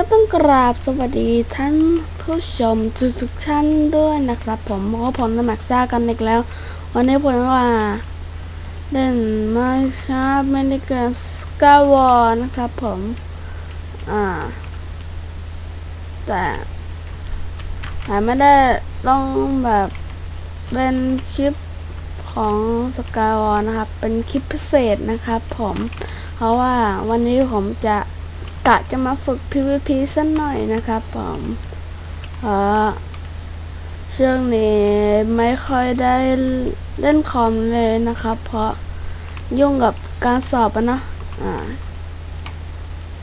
ก็ต้องกราบสวัสดีท่านผู้ชมทุกท่านด้วยนะครับ ผมก็ผมนมักซ่ากันอีกแล้ว วันนี้ผมว่าเล่นมาชาเมนิเกมสกาวอนะครับผมอ่าแต่แต่ไม่ได้ต้องแบบเป็นคลิปของสกาวอนะครับ เป็นคลิปพิเศษนะครับผม เพราะว่าวันนี้ผมจะ กะจะมาฝึก PVP สักหน่อยนะครับผมเพราะช่วงนี้ไม่ค่อยได้เล่นคอมเลยนะครับ เพราะยุ่งกับการสอบอะนะอ่า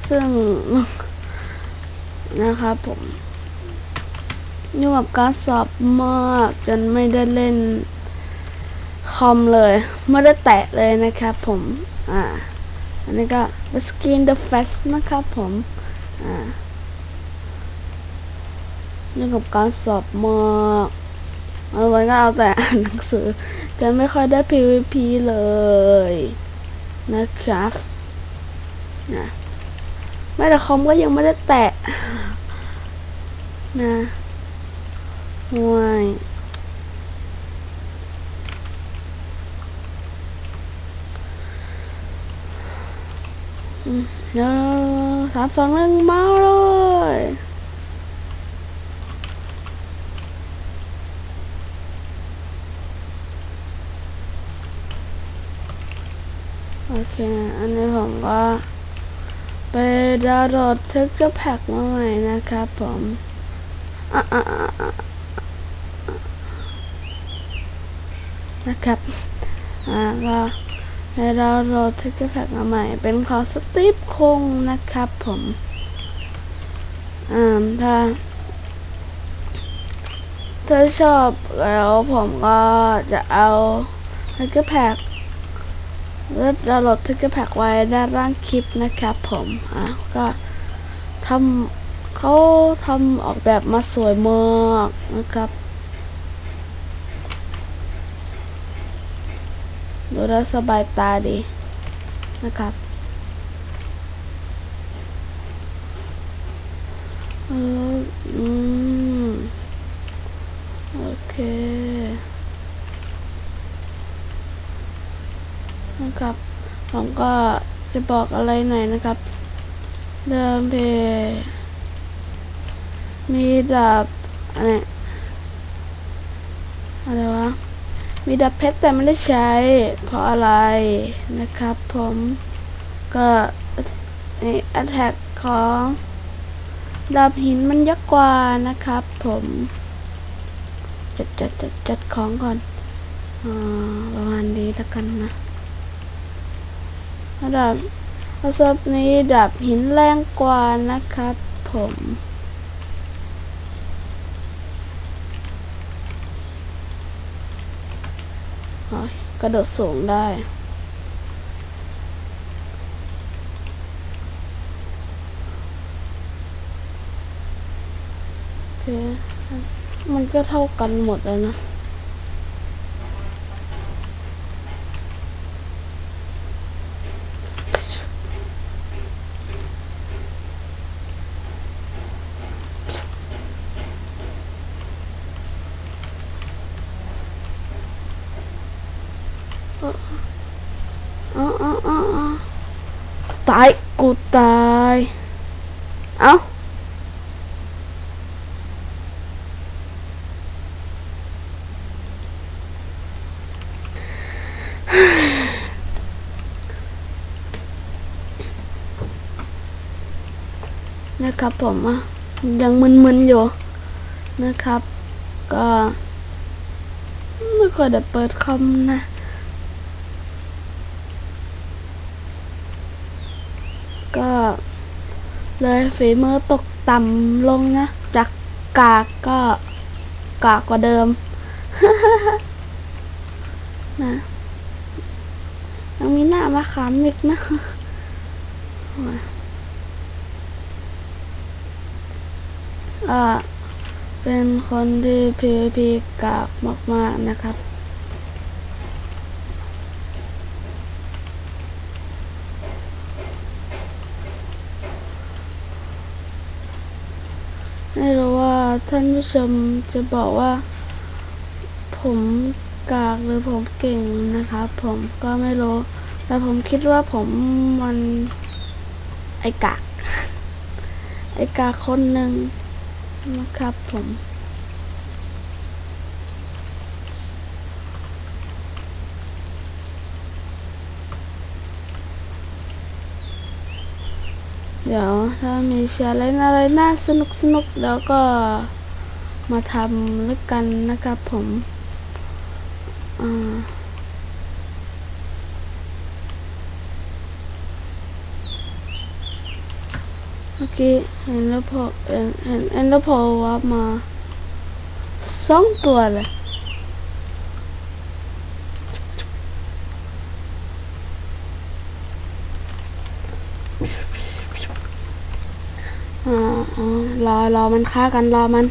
ซึ่ง นะครับผม ยุ่งกับการสอบมากจนไม่ได้เล่นคอมเลย ไม่ได้แตะเลยนะครับผม อ่า อันนี้ก็ The Skin the Fest นะครับผมอ่าเรื่องกับการสอบมากเอาไว้ก็เอาแต่อ่านหนังสือกันไม่ค่อยได้ PVP เลยนะครับนะแม้แต่คอมก็ยังไม่ได้แตะนะห่วย เดี๋ยวสามสองหนึ่งมาเลยโอเค อันนี้ผมก็ไปดาวน์โหลดเท็กเจอร์แพ็กมาใหม่นะครับผมอะอะอะอะนะครับ อ่าก็ ให้เราโหลดท็กเจอร์แพ็กมาใหม่ เป็นของสตีฟคงนะครับผมอ่าถ้าถ้าชอบแล้วผมก็จะเอาท็กเจอร์แพ็กแล้วดาวโหลดท็กเจอร์แพ็กไว้ด้านล่างคลิปนะครับผมอ่าก็ทำเขาทำออกแบบมาสวยมากนะครับ ดูแลสบายตาดีนะครับอออืมโอเคนะครับผมก็จะบอกอะไรหน่อยนะครับเดิมทีมีดาบอะไรอะไรวะ มีดาบเพชรแต่ไม่ได้ใช้ เพราะอะไรนะครับผมก็นี่อัตแทกของดาบหินมันยักกว่านะครับผมจัดจัดจัดจัดของก่อนอ่าประมาณนี้แล้วกันนะดาบเอาซับนี้ดาบหินแรงกว่านะครับผม อ๋อ กระโดดสูงได้โอเคมันก็เท่ากันหมดแล้วนะ อ๋ออ๋ออ๋ออ๋อตาย กูตาย เอ้านะครับผมอะยังมึนๆอยู่นะครับ ก็ ไม่ค่อยได้เปิดคอมนะ ก็ เลยฝีมือตกต่ำลงนะ จากกากก็กากกว่าเดิม นะยังมีหน้ามาขามอีกนะอ่าเป็นคนที่ PVP กากมาก ๆ นะครับ อ ท่านผู้ชมจะบอกว่า ผมกากหรือผมเก่งนะครับ ผมก็ไม่รู้ แต่ผมคิดว่าผมมันไอกาก ไอกากคนหนึ่งนะครับผม เดี๋ยวถ้ามีแชาเลนอะไรน่าสนุกสนุกๆแล้วก็มาทำแล้วกันนะครับผมอ่าเมื่อกี้เห็นแล้วพอเห็นเห็นแล้วพอวับมาสองตัวเลย อ่าอ่า รอรอมันฆ่ากันรอมัน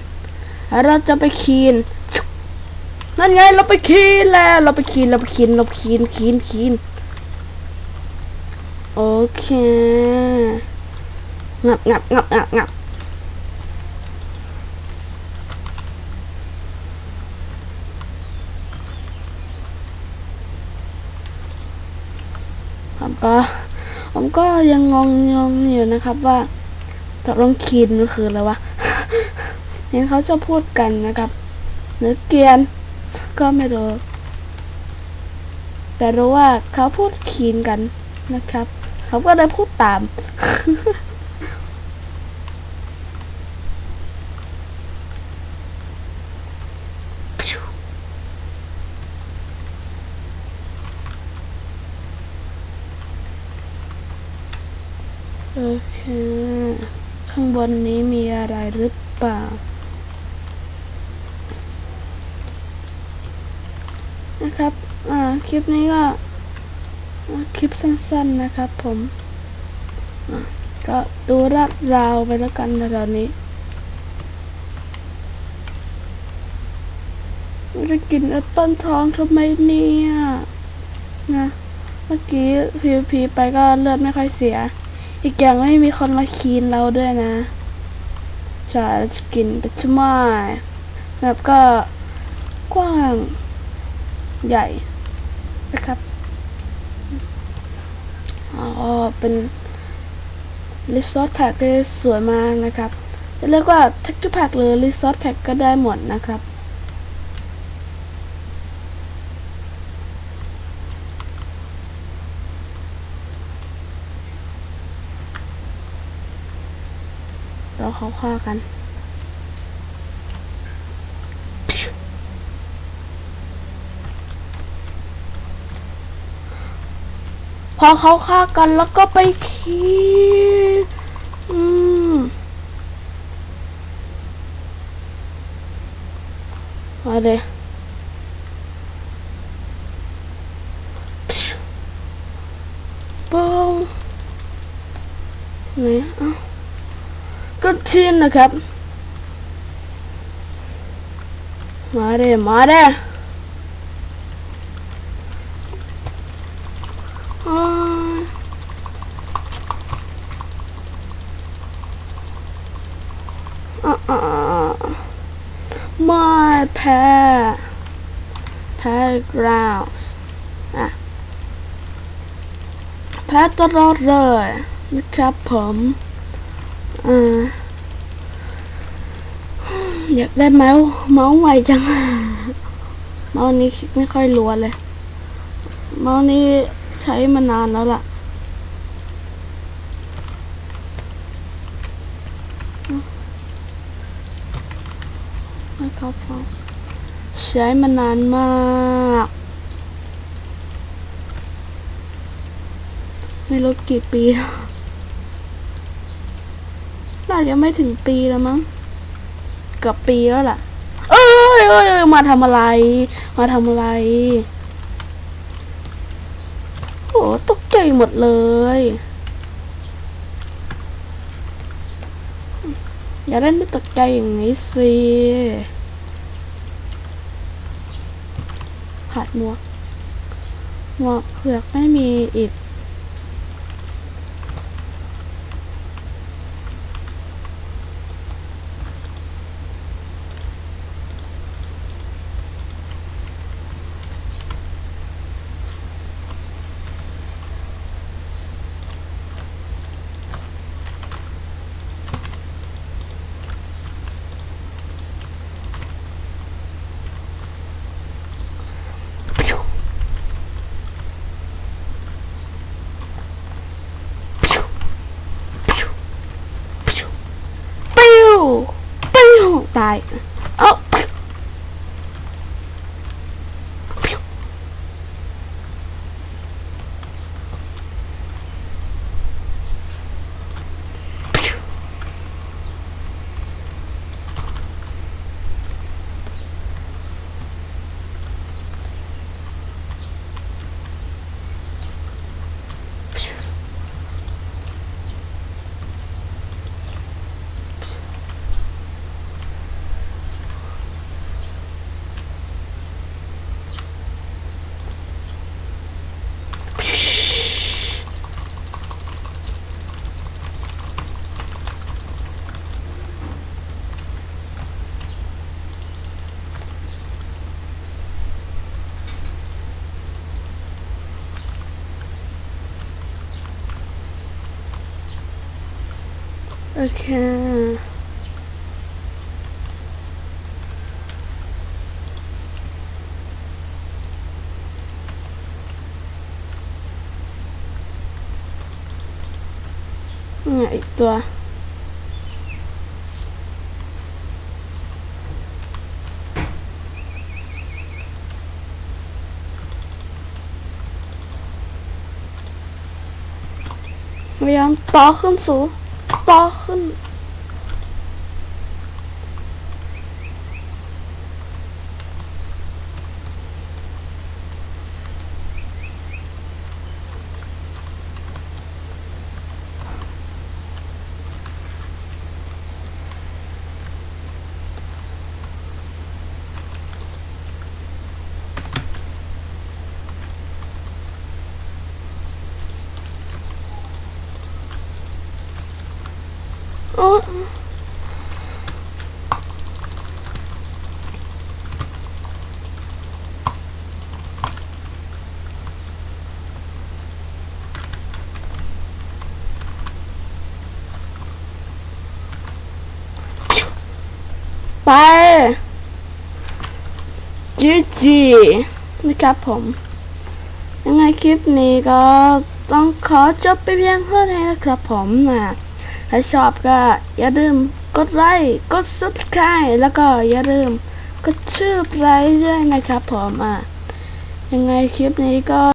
แล้วเราจะไปคีนนั่นไงเราไปคีนแล้ว เราไปคีนเราไปคีนเราคีนคีนคีนโอเคงับงับงับงับงับผมก็ผมก็ยังงงงงอยู่นะครับว่า ตกลงคีนมันคืออะไรวะเห็นเขาจะพูดกันนะครับ หรือเกียน ก็ไม่รู้ แต่รู้ว่าเขาพูดคีนกันนะครับ เขาก็เลยพูดตามโอเค ข้างบนนี้มีอะไรหรือเปล่า นะครับ อ่า คลิปนี้ก็ คลิปสั้นๆนะครับผมก็ดูรัดราวไปแล้วกันนตอนนี้จะกินแอปเปิ้ลทองทำไมเนี่ยนะ เมื่อกี้พีพีไปก็เลือดไม่ค่อยเสีย อีกอย่างไม่มีคนมาคีนเราด้วยนะจะกินไปชุ่มายแบบก็กว้างใหญ่นะครับอ๋อเป็นรีสอร์ทแพ็กที่สวยมากนะครับจะเรียกว่า t e x t u r e Pack หรือ Resort Pack ก็ได้หมดนะครับ เขาฆ่ากันพอเขาฆ่ากันแล้วก็ไปคิดอืมมาเลยปองไหนเอ้า ก็ ชินนะครับ มาเด้มาเด้อ่าอ่าแพ้แพ้กราวส์อะแพ้ตลอดเลยนะครับผมอ่า อยากได้เมาส์เมาส์ไวจังเมาส์นี้ไม่ค่อยรัวเลย เมาส์นี้ใช้มานานแล้วล่ะไม่เข้าพอใช้มานานมากไม่รู้กี่ปีแล้วน่าจะไม่ถึงปีแล้วมั้ง กือบปีแล้วล่ะเอ้ยเอ้ยเอ้ยมาทำอะไร มาทำอะไร โอ้ตกใจหมดเลย อย่าเล่นไม่ตกใจอย่างนี้สิผัดหมวกหมวกเผือกไม่มีอีก 但。 ยเอ้าโอเค เนี่ยอีกตัว พยายามต่อขึ้นสูงต่อขึ้น โอ้ ไปจีจีนะครับผม ยังไงคลิปนี้ก็ต้องขอจบไปเพียงเท่านี้นะครับผมนะถ้าชอบก็อย่าลืมกดไลค์กด subscribe แล้วก็อย่าลืมกดชื่อไลค์ด้วยนะครับผมอะยังไงคลิปนี้ก็